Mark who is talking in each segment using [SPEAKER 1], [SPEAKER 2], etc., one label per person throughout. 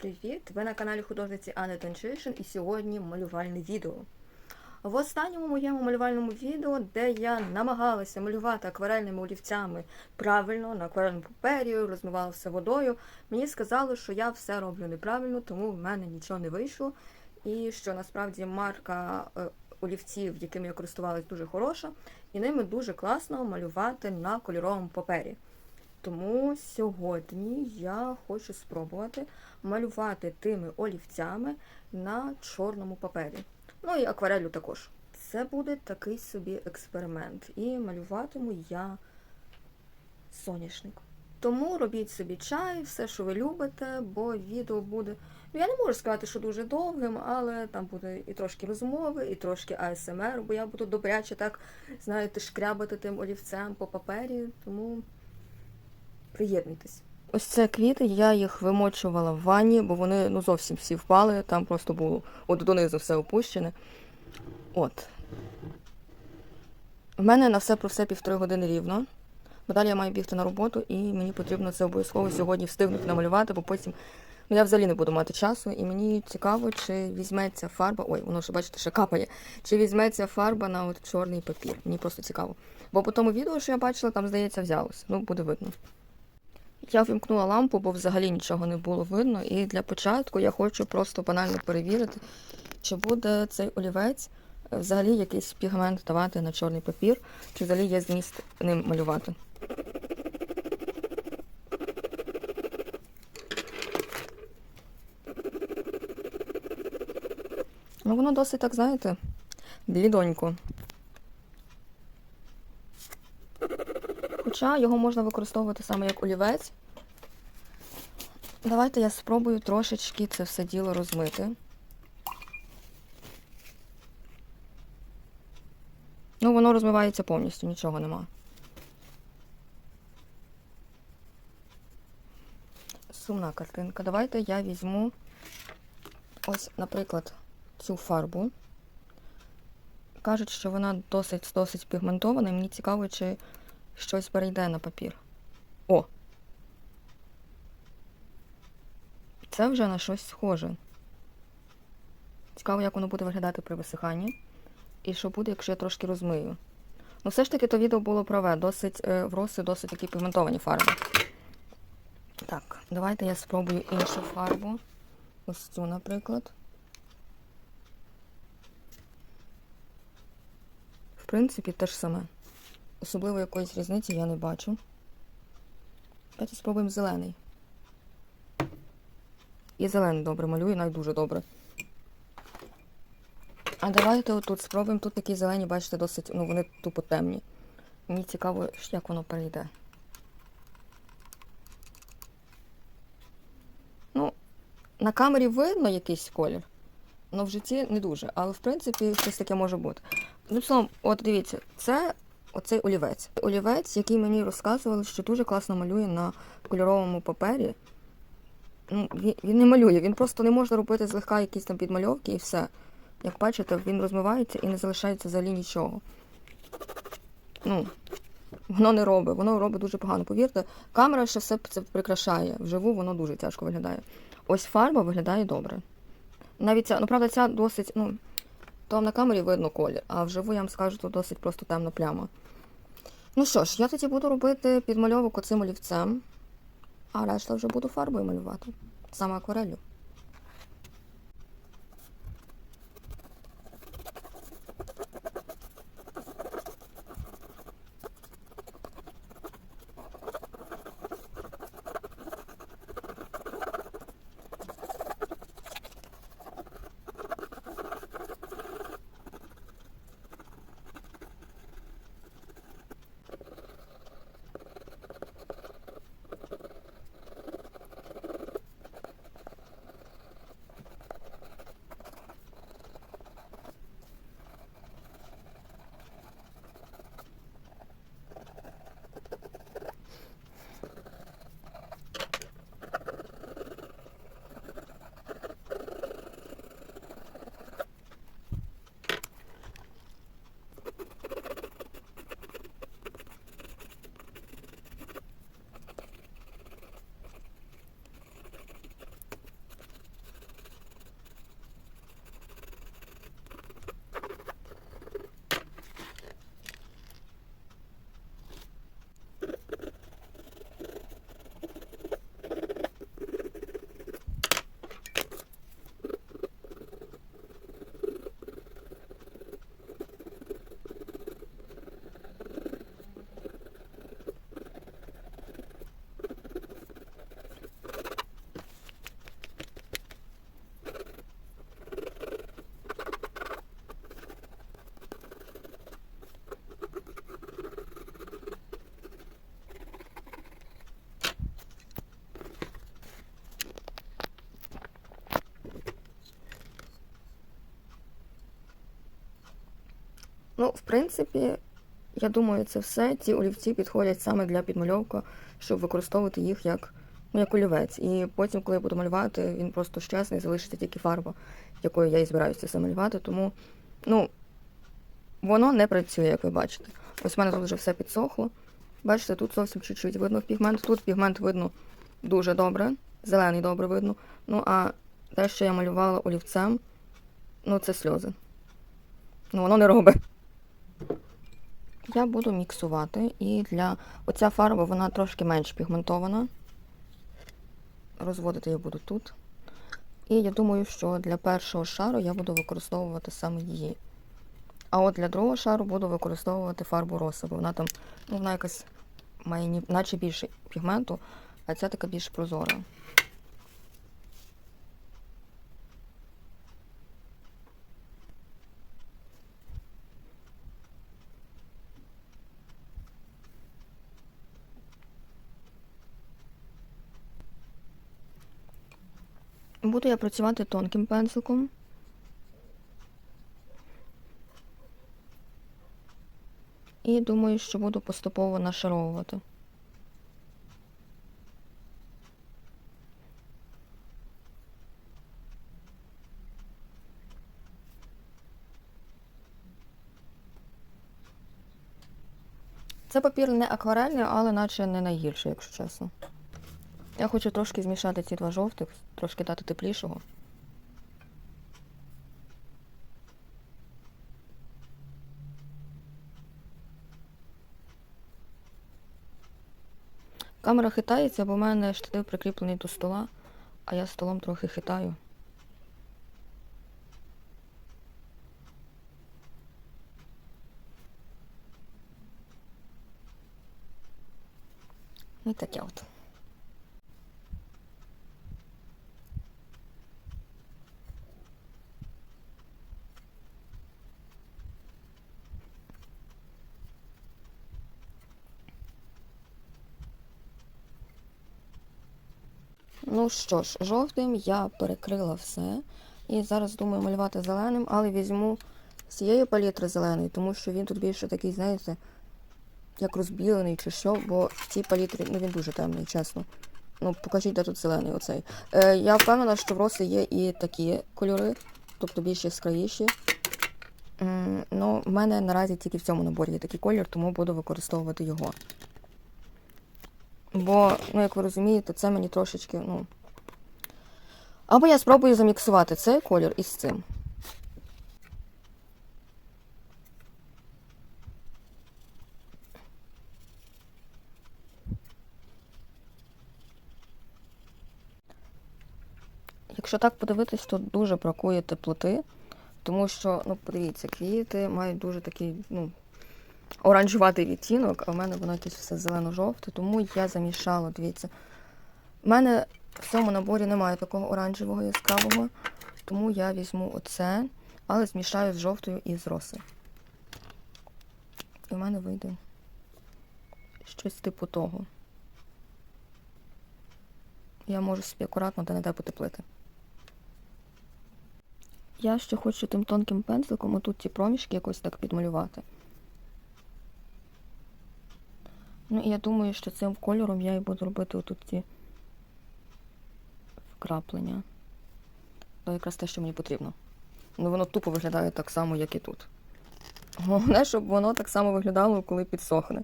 [SPEAKER 1] Привіт! Ви на каналі художниці Анни Тончишин і сьогодні малювальне відео. В останньому моєму малювальному відео, де я намагалася малювати акварельними олівцями правильно на акварельному папері, розмивала все водою, мені сказали, що я все роблю неправильно, тому в мене нічого не вийшло. І що насправді марка е, олівців, якими я користувалась, дуже хороша, і ними дуже класно малювати на кольоровому папері. Тому сьогодні я хочу спробувати малювати тими олівцями на чорному папері. Ну і акварелю також. Це буде такий собі експеримент. І малюватиму я соняшник. Тому робіть собі чай, все, що ви любите, бо відео буде. Ну, я не можу сказати, що дуже довгим, але там буде і трошки розмови, і трошки АСМР, бо я буду добряче так, знаєте, шкрябати тим олівцем по папері, тому приєднуйтесь. Ось це квіти, я їх вимочувала в ванні, бо вони ну зовсім всі впали, там просто було от донизу все опущене. От. В мене на все про все півтори години рівно. Бо далі я маю бігти на роботу, і мені потрібно це обов'язково сьогодні встигнути намалювати, бо потім ну, я взагалі не буду мати часу. І мені цікаво, чи візьметься фарба. Ой, воно ще бачите, ще капає. Чи візьметься фарба на от чорний папір. Мені просто цікаво. Бо по тому відео, що я бачила, там, здається, взялося. Ну, буде видно. Я вімкнула лампу, бо взагалі нічого не було видно. І для початку я хочу просто банально перевірити, чи буде цей олівець е, взагалі якийсь пігмент давати на чорний папір, чи взагалі є зміст ним малювати. Ну, воно досить так, знаєте, блідонько. Хоча його можна використовувати саме як олівець. Давайте я спробую трошечки це все діло розмити. Ну, воно розмивається повністю, нічого нема. Сумна картинка. Давайте я візьму ось, наприклад, цю фарбу. Кажуть, що вона досить досить пігментована, і мені цікаво, чи щось перейде на папір. О! Це вже на щось схоже. Цікаво, як воно буде виглядати при висиханні. І що буде, якщо я трошки розмию. Ну, все ж таки, то відео було праве, досить е, в роси досить такі пігментовані фарби. Так, давайте я спробую іншу фарбу. Ось цю, наприклад. В принципі, те ж саме. Особливо якоїсь різниці я не бачу. Давайте спробуємо зелений. І зелений добре малюю, навіть дуже добре. А давайте отут спробуємо. Тут такі зелені, бачите, досить, ну вони тупо темні. Мені цікаво, як воно перейде. Ну, на камері видно якийсь колір, але в житті не дуже. Але в принципі щось таке може бути. Ну, словом, от дивіться, це оцей олівець. Олівець, який мені розказували, що дуже класно малює на кольоровому папері. Ну, він, не малює, він просто не може робити злегка якісь там підмальовки і все. Як бачите, він розмивається і не залишається взагалі нічого. Ну, воно не робить, воно робить дуже погано. Повірте, камера ще все це прикрашає. Вживу воно дуже тяжко виглядає. Ось фарба виглядає добре. Навіть ця, ну правда, ця досить, ну, то на камері видно колір, а вживу я вам скажу, то досить просто темна пляма. Ну що ж, я тоді буду робити підмальовок оцим олівцем, а решта вже буду фарбою малювати. Саме акварелью. Ну, в принципі, я думаю, це все. Ці олівці підходять саме для підмальовки, щоб використовувати їх як, ну, як олівець. І потім, коли я буду малювати, він просто щасний, залишиться тільки фарба, якою я і збираюся це малювати. Тому, ну, воно не працює, як ви бачите. Ось в мене тут вже все підсохло. Бачите, тут зовсім чуть-чуть видно пігмент. Тут пігмент видно дуже добре, зелений добре видно. Ну а те, що я малювала олівцем, ну це сльози. Ну, воно не робить. Я буду міксувати, і для оця фарба вона трошки менш пігментована. Розводити я буду тут. І я думаю, що для першого шару я буду використовувати саме її. А от для другого шару буду використовувати фарбу роса, бо вона там, ну, вона якась має наче більше пігменту, а ця така більш прозора. Буду я працювати тонким пензликом. І думаю, що буду поступово нашаровувати. Це папір не акварельний, але наче не найгірший, якщо чесно. Я хочу трошки змішати ці два жовтих, трошки дати теплішого. Камера хитається, бо в мене штатив прикріплений до стола, а я столом трохи хитаю. Ну таке от. Ну що ж, жовтим я перекрила все. І зараз думаю малювати зеленим, але візьму з цієї палітри зелений, тому що він тут більше такий, знаєте, як розбілений чи що, бо в цій палітрі, ну він дуже темний, чесно. Ну, покажіть, де тут зелений оцей. Е, я впевнена, що в роси є і такі кольори, тобто більш яскравіші. Ну, в мене наразі тільки в цьому наборі є такий колір, тому буду використовувати його. Бо, ну, як ви розумієте, це мені трошечки, ну. Або я спробую заміксувати цей колір із цим. Якщо так подивитись, то дуже бракує теплоти, тому що, ну, подивіться, квіти мають дуже такий, ну, оранжуватий відтінок, а в мене воно якесь все зелено-жовте, тому я замішала, дивіться. У мене в цьому наборі немає такого оранжевого яскравого, тому я візьму оце, але змішаю з жовтою і з роси. І в мене вийде щось типу того. Я можу собі акуратно де-не-де потеплити. Я ще хочу тим тонким пензликом отут ті проміжки якось так підмалювати. Ну і я думаю, що цим кольором я і буду робити отут ці вкраплення. То якраз те, що мені потрібно. Ну воно тупо виглядає так само, як і тут. Головне, щоб воно так само виглядало, коли підсохне.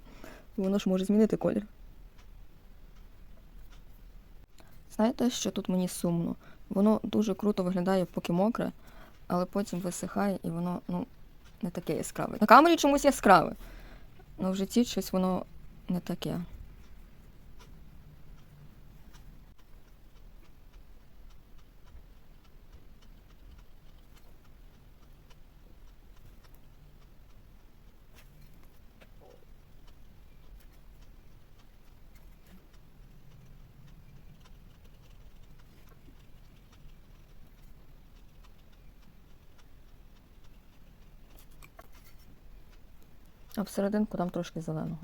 [SPEAKER 1] Воно ж може змінити колір. Знаєте, що тут мені сумно? Воно дуже круто виглядає, поки мокре, але потім висихає і воно, ну, не таке яскраве. На камері чомусь яскраве. але в житті щось воно не таке. А всерединку дам трошки зеленого.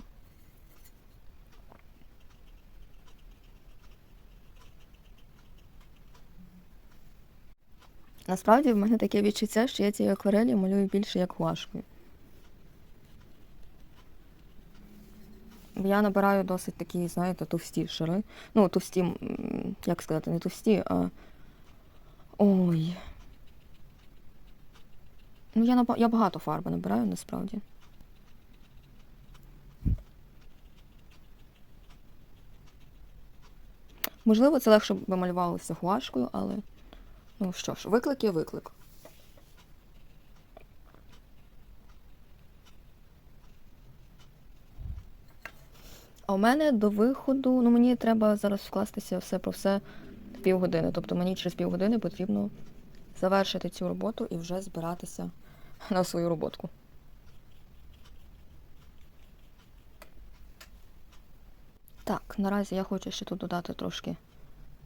[SPEAKER 1] Насправді в мене таке відчуття, що я цієї акварелі малюю більше як гуашкою. Я набираю досить такі, знаєте, товсті шари. Ну, товсті, як сказати, не товсті, а. Ой. Ну, я я багато фарби набираю насправді. Можливо, це легше б малювалося гуашкою, але... Ну що ж, виклик є виклик. А у мене до виходу, ну мені треба зараз вкластися все про все півгодини. Тобто мені через півгодини потрібно завершити цю роботу і вже збиратися на свою роботку. Так, наразі я хочу ще тут додати трошки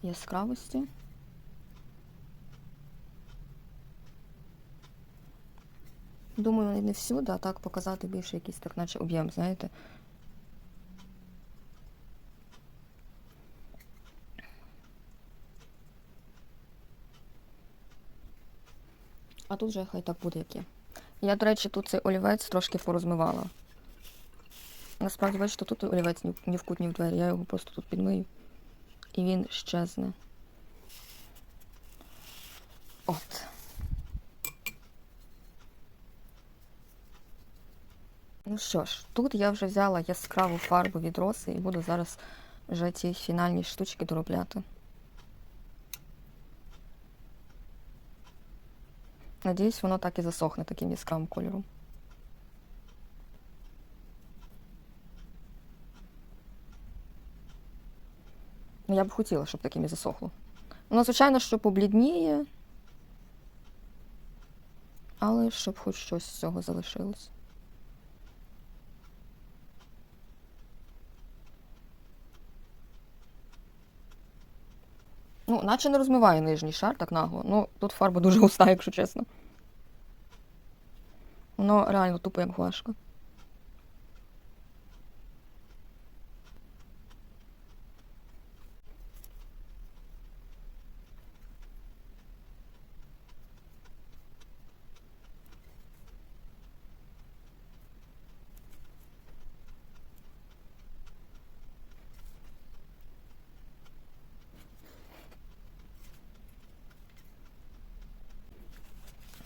[SPEAKER 1] яскравості. Думаю, не всюди, а так показати більше якийсь так, наче об'єм, знаєте. А тут вже хай так буде, як є. Я, до речі, тут цей олівець трошки порозмивала. Насправді, бачите, тут олівець ні, в кут, ні в двері. Я його просто тут підмию. І він щезне. От. Ну що ж, тут я вже взяла яскраву фарбу від роси і буду зараз вже ці фінальні штучки доробляти. Надіюсь, воно так і засохне таким яскравим кольором. Ну, я б хотіла, щоб таким і засохло. Воно, звичайно, що поблідніє, але щоб хоч щось з цього залишилось. Ну, наче не розмиває нижній шар так нагло. Ну, тут фарба дуже густа, якщо чесно. Воно реально тупо як гуашка.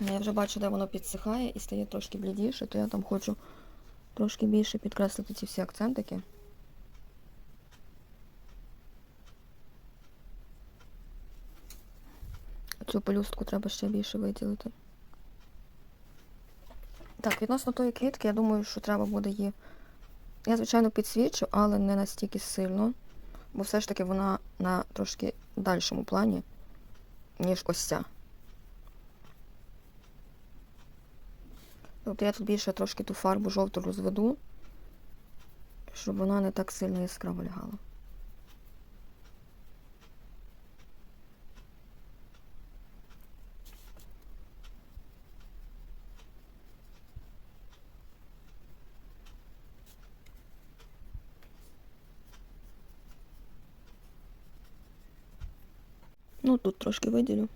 [SPEAKER 1] Я вже бачу, де воно підсихає і стає трошки блідіше, то я там хочу трошки більше підкреслити ці всі акцентики. Цю пелюстку треба ще більше виділити. Так, відносно тої квітки, я думаю, що треба буде її. Я, звичайно, підсвічу, але не настільки сильно, бо все ж таки вона на трошки дальшому плані, ніж ось ця. Тобто я тут більше трошки ту фарбу жовту розведу, щоб вона не так сильно яскраво лягала. Ну, тут трошки виділю.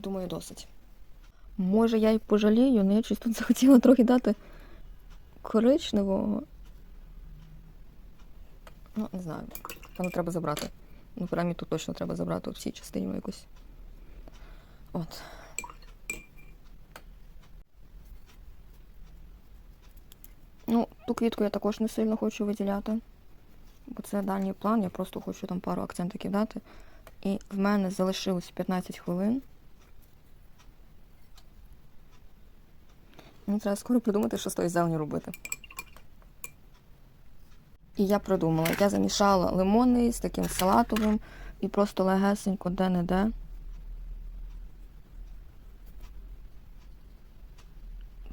[SPEAKER 1] Думаю, досить. Може, я й пожалію, але я щось тут захотіла трохи дати коричневого. Ну, не знаю. Воно треба забрати. Ну, принаймні тут точно треба забрати в цій частині якось. От. Ну, ту квітку я також не сильно хочу виділяти. Бо це дальній план, я просто хочу там пару акцентиків дати. І в мене залишилось 15 хвилин. Мені треба скоро придумати, що з тої зелені робити. І я придумала. Я замішала лимони з таким салатовим і просто легесенько де-не-де.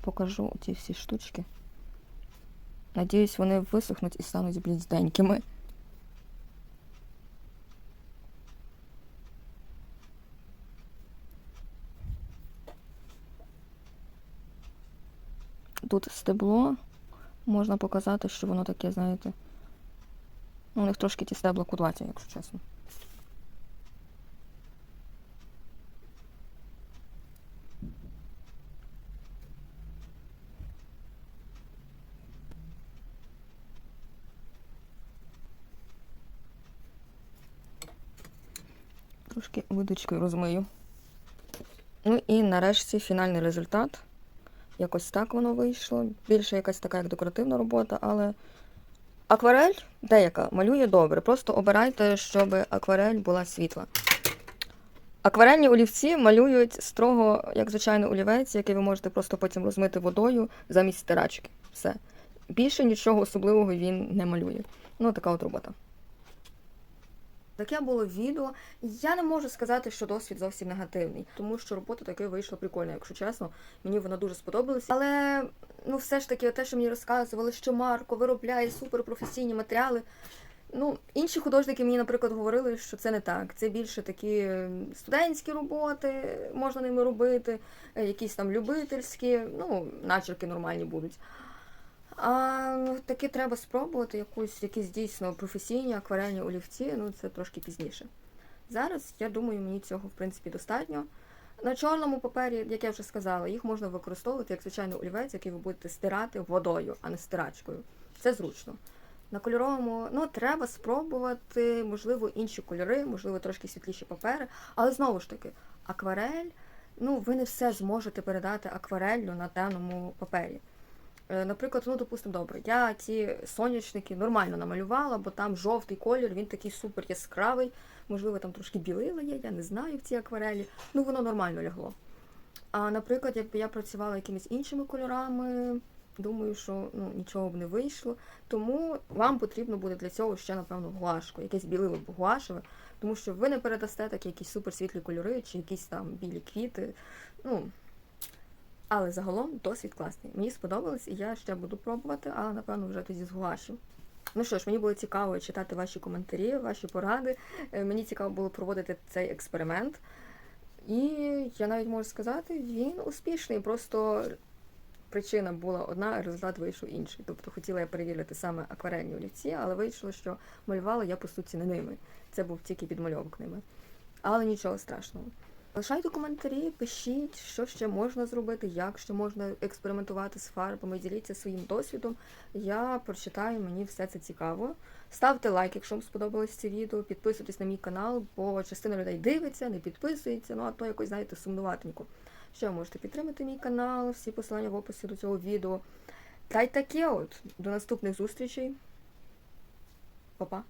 [SPEAKER 1] Покажу ці всі штучки. Надіюсь, вони висохнуть і стануть блізденькими. тут стебло. Можна показати, що воно таке, знаєте. Ну, у них трошки ті стебла кудлаті, якщо чесно. Трошки водичкою розмию. Ну і нарешті фінальний результат. Якось так воно вийшло. Більше якась така як декоративна робота, але акварель деяка малює добре. Просто обирайте, щоб акварель була світла. Акварельні олівці малюють строго, як звичайний олівець, який ви можете просто потім розмити водою замість стирачки. Все. Більше нічого особливого він не малює. Ну, така от робота. Таке було відео. Я не можу сказати, що досвід зовсім негативний, тому що робота таки вийшла прикольна, якщо чесно. Мені вона дуже сподобалася. Але ну, все ж таки, те, що мені розказували, що Марко виробляє суперпрофесійні матеріали. Ну, інші художники мені, наприклад, говорили, що це не так. Це більше такі студентські роботи, можна ними робити, якісь там любительські, ну, начерки нормальні будуть. А ну, таки треба спробувати якусь, якісь дійсно професійні акварельні олівці, ну це трошки пізніше. Зараз, я думаю, мені цього в принципі достатньо. На чорному папері, як я вже сказала, їх можна використовувати як звичайний олівець, який ви будете стирати водою, а не стирачкою. Це зручно. На кольоровому, ну, треба спробувати, можливо, інші кольори, можливо, трошки світліші папери, але знову ж таки, акварель, ну, ви не все зможете передати аквареллю на темному папері. Е, Наприклад, ну, допустимо, добре, я ці сонячники нормально намалювала, бо там жовтий колір, він такий супер яскравий, можливо, там трошки білила є, я не знаю в цій акварелі. Ну, воно нормально лягло. А наприклад, якби я працювала якимись іншими кольорами, думаю, що ну, нічого б не вийшло. Тому вам потрібно буде для цього ще, напевно, гуашко, якесь білило гуашеве, тому що ви не передасте такі якісь суперсвітлі кольори чи якісь там білі квіти. Ну, але загалом досвід класний. Мені сподобалось, і я ще буду пробувати, але напевно вже тоді з гуашю. Ну що ж, мені було цікаво читати ваші коментарі, ваші поради. Е, Мені цікаво було проводити цей експеримент. І я навіть можу сказати, він успішний. Просто причина була одна, а результат вийшов інший. Тобто хотіла я перевірити саме акварельні олівці, але вийшло, що малювала я по суті не ними. Це був тільки підмальовок ними. Але нічого страшного. Лишайте коментарі, пишіть, що ще можна зробити, як ще можна експериментувати з фарбами, діліться своїм досвідом. Я прочитаю, мені все це цікаво. Ставте лайк, якщо вам сподобалось це відео, підписуйтесь на мій канал, бо частина людей дивиться, не підписується, ну а то якось, знаєте, сумнуватенько. Ще ви можете підтримати мій канал, всі посилання в описі до цього відео. Та й таке от. До наступних зустрічей. Па-па.